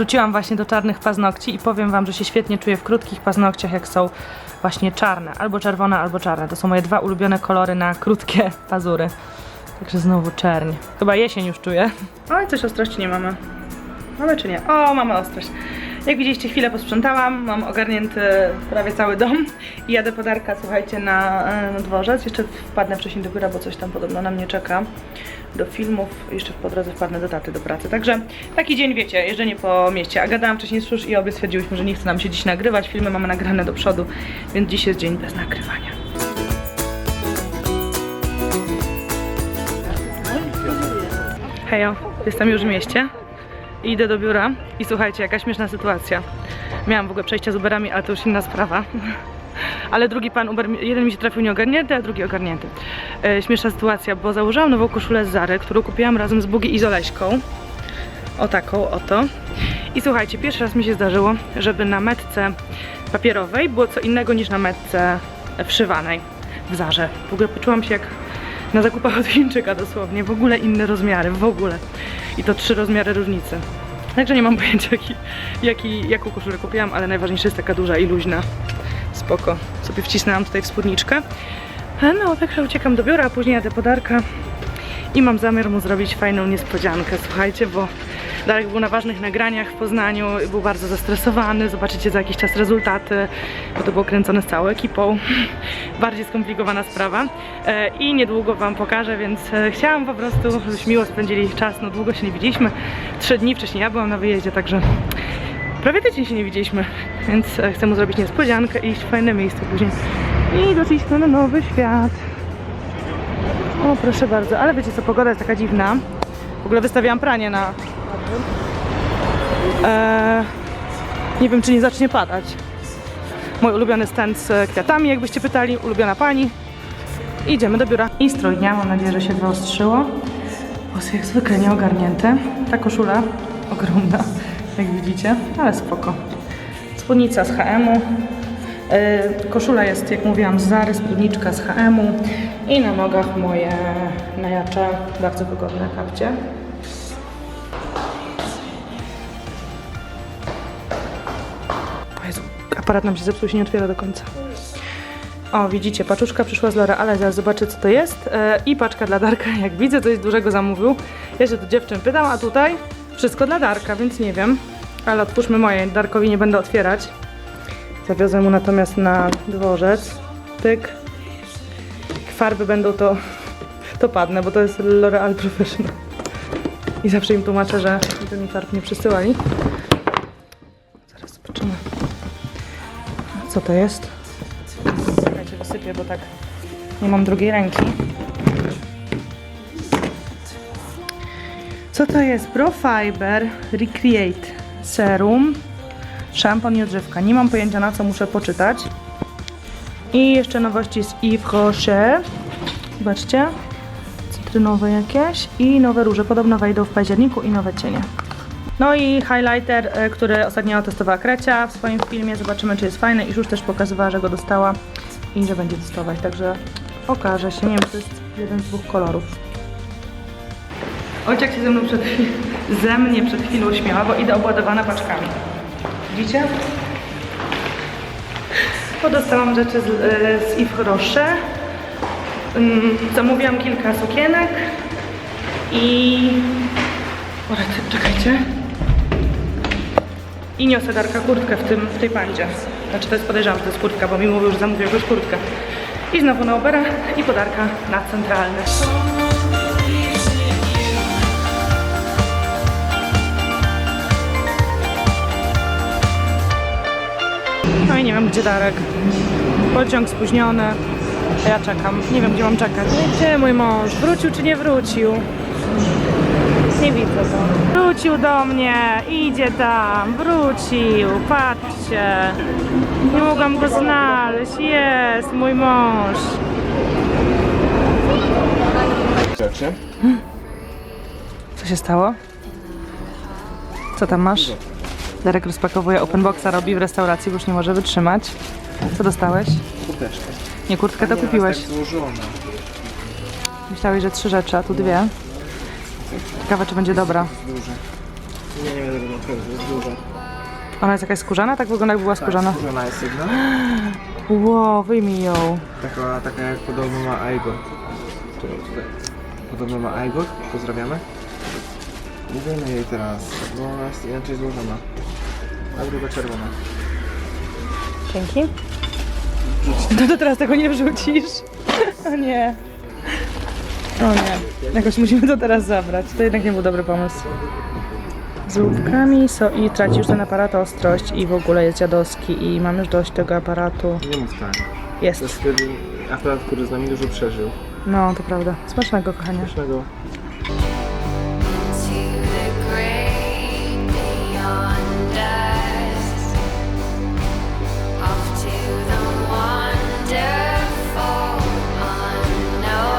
Wróciłam właśnie do czarnych paznokci i powiem Wam, że się świetnie czuję w krótkich paznokciach, jak są właśnie czarne. Albo czerwone, albo czarne. To są moje dwa ulubione kolory na krótkie pazury. Także znowu czerń. Chyba jesień już czuję. Oj, coś ostrości nie mamy. Mamy czy nie? O, mamy ostrość. Jak widzieliście, chwilę posprzątałam, mam ogarnięty prawie cały dom i jadę podarka, słuchajcie, na, e, na dworzec. Jeszcze wpadnę wcześniej do biura, bo coś tam podobno na mnie czeka do filmów. Jeszcze po drodze wpadnę do taty do pracy. Także taki dzień, wiecie, jeżdżenie po mieście. A gadałam wcześniej z i obie stwierdziłyśmy, że nie chce nam się dziś nagrywać. Filmy mamy nagrane do przodu, więc dziś jest dzień bez nagrywania. Hejo, jestem już w mieście. Idę do biura i słuchajcie, jaka śmieszna sytuacja. Miałam w ogóle przejścia z Uberami, ale to już inna sprawa. Ale drugi pan Uber, jeden mi się trafił nieogarnięty, a drugi ogarnięty. E, śmieszna sytuacja, bo założyłam nową koszulę z Zary, którą kupiłam razem z Bugi i z Oleśką. O taką, oto. I słuchajcie, pierwszy raz mi się zdarzyło, żeby na metce papierowej było co innego niż na metce wszywanej w Zarze. W ogóle poczułam się jak na zakupach od Chińczyka dosłownie. W ogóle inne rozmiary, w ogóle. I to trzy rozmiary różnicy. Także nie mam pojęcia jaki, jaki, jaką koszulę kupiłam, ale najważniejsza jest taka duża i luźna. Spoko. Sobie wcisnęłam tutaj w spódniczkę. E, No, także uciekam do biura, a później jadę podarka. I mam zamiar mu zrobić fajną niespodziankę, słuchajcie, bo Darek był na ważnych nagraniach w Poznaniu, był bardzo zestresowany, zobaczycie za jakiś czas rezultaty, bo to było kręcone z całą ekipą. Bardziej skomplikowana sprawa e, i niedługo Wam pokażę, więc e, chciałam po prostu, żebyśmy miło spędzili czas, no długo się nie widzieliśmy, trzy dni wcześniej ja byłam na wyjeździe, także prawie tydzień się nie widzieliśmy, więc e, chcę mu zrobić niespodziankę i iść w fajne miejsce później. I doszliśmy na nowy świat. O, proszę bardzo, ale wiecie co, pogoda jest taka dziwna. W ogóle wystawiałam pranie na... Eee, nie wiem, czy nie zacznie padać. Mój ulubiony stand z kwiatami, jakbyście pytali, ulubiona pani. Idziemy do biura. I strój dnia, mam nadzieję, że się wyostrzyło. Włosy jak zwykle nieogarnięte. Ta koszula ogromna, jak widzicie, ale spoko. Spódnica z H&M-u. Yy, Koszula jest, jak mówiłam, z Zary, spódniczka z H&M-u i na nogach moje najacze, bardzo wygodne kapcie. Aparat nam się zepsuł, się nie otwiera do końca. O, widzicie, paczuszka przyszła z Lora, ale zaraz zobaczę co to jest. E, I paczka dla Darka, jak widzę, coś dużego zamówił. Ja się do dziewczyn pytam, a tutaj wszystko dla Darka, więc nie wiem. Ale otwórzmy moje, Darkowi nie będę otwierać. Zawiozę mu natomiast na dworzec. Pyk. Farby będą, to, to padnę, bo to jest L'Oreal Professional. I zawsze im tłumaczę, że mi farb nie przysyłali. Zaraz zobaczymy. Co to jest? Czekajcie, wysypię, bo tak nie mam drugiej ręki. Co to jest? Profiber Recreate Serum Szampon i odżywka. Nie mam pojęcia na co muszę poczytać. I jeszcze nowości z Yves Rocher. Zobaczcie. Cytrynowe jakieś. I nowe róże. Podobno wejdą w październiku i nowe cienie. No i highlighter, e, który ostatnio testowała Krecia w swoim filmie. Zobaczymy, czy jest fajny. I już też pokazywała, że go dostała i że będzie testować. Także okaże się. Nie wiem, to jest jeden z dwóch kolorów. Ojciec się ze mną przed ze mnie przed chwilą śmiała, bo idę obładowana paczkami. Widzicie? Bo dostałam rzeczy z, e, z Yves Rocher. Ym, Zamówiłam kilka sukienek i... O, rety, czekajcie. I niosę Darka kurtkę w, tym, w tej pandzie. Znaczy to jest podejrzewam, że to jest kurtka, bo mi mówił, że zamówił jakąś kurtkę. I znowu na Ubera i podarka na centralny. No i nie wiem gdzie Darek. Pociąg spóźniony. A ja czekam. Nie wiem gdzie mam czekać. Gdzie mój mąż? Wrócił czy nie wrócił? Nie widzę go. Wrócił do mnie. Idzie tam. Wrócił. Patrzcie. Nie mogłam go znaleźć. Jest mój mąż. Rzeczy. Co się stało? Co tam masz? Darek rozpakowuje open boxa, robi w restauracji, bo już nie może wytrzymać. Co dostałeś? Kurteczkę. Nie, kurtkę to kupiłeś. Tak złożone. Myślałeś, że trzy rzeczy, a tu dwie. Ciekawe, czy będzie dobra. Duże. Nie, nie będę tego jest duża. Ona jest jakaś skórzana? Tak wygląda jak była skórzana. Tak, skórzana jest jedna. Wow, wyjmij ją. Taka, taka jak podobno ma Aigo. Którą tutaj. Podobno ma Aigo. Pozdrawiamy. Nie wiemy jej teraz, bo ona jest inaczej złożona. A druga czerwona. Dzięki. No to teraz tego nie wrzucisz. O nie. O nie. Jakoś musimy to teraz zabrać. To jednak nie był dobry pomysł. Z łupkami so i traci już ten aparat ostrość i w ogóle jest dziadowski i mam już dość tego aparatu. Nie mów tak. To Jest. jest wtedy aparat, który z nami dużo przeżył. No, to prawda. Smacznego, kochanie. Smacznego.